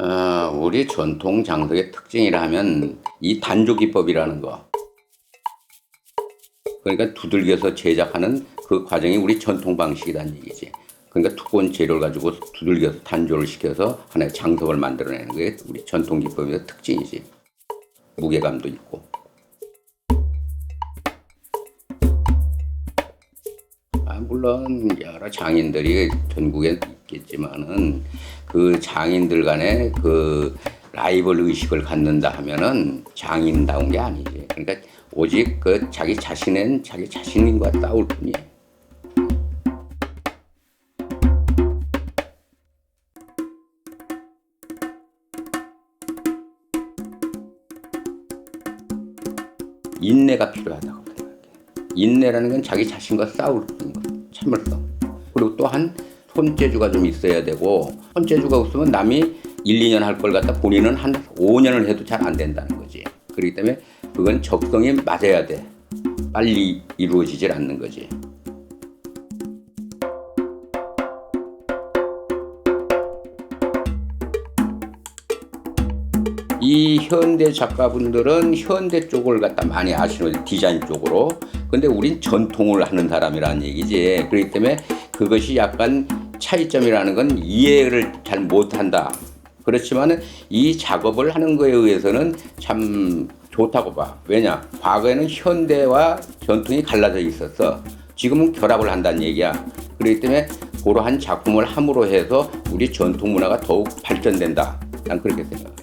어, 우리 전통 장석의 특징이라 하면 이 단조 기법이라는 거. 그러니까 두들겨서 제작하는 그 과정이 우리 전통 방식이라는 얘기지. 그러니까 두꺼운 재료를 가지고 두들겨서 단조를 시켜서 하나의 장석을 만들어내는 게 우리 전통 기법의 특징이지. 무게감도 있고. 아, 물론 여러 장인들이 전국에 있겠지만은 그 장인들 간에 그 라이벌 의식을 갖는다 하면은 장인다운 게 아니지. 그러니까 오직 그 자기 자신은 자기 자신과 싸울 뿐이야. 인내가 필요하다고 생각해. 인내라는 건 자기 자신과 싸울 뿐인 거. 참을성. 그리고 또한 손재주가 좀 있어야 되고 손재주가 없으면 남이 1, 2년 할 걸 갖다 본인은 한 5년을 해도 잘 안 된다는 거지. 그렇기 때문에 그건 적성이 맞아야 돼. 빨리 이루어지질 않는 거지. 이 현대 작가분들은 현대 쪽을 갖다 많이 아시는 디자인 쪽으로. 근데 우린 전통을 하는 사람이라는 얘기지. 그렇기 때문에 그것이 약간 차이점이라는 건 이해를 잘 못한다. 그렇지만 이 작업을 하는 거에 의해서는 참 좋다고 봐. 왜냐? 과거에는 현대와 전통이 갈라져 있었어. 지금은 결합을 한다는 얘기야. 그렇기 때문에 그러한 작품을 함으로 해서 우리 전통 문화가 더욱 발전된다. 난 그렇게 생각해.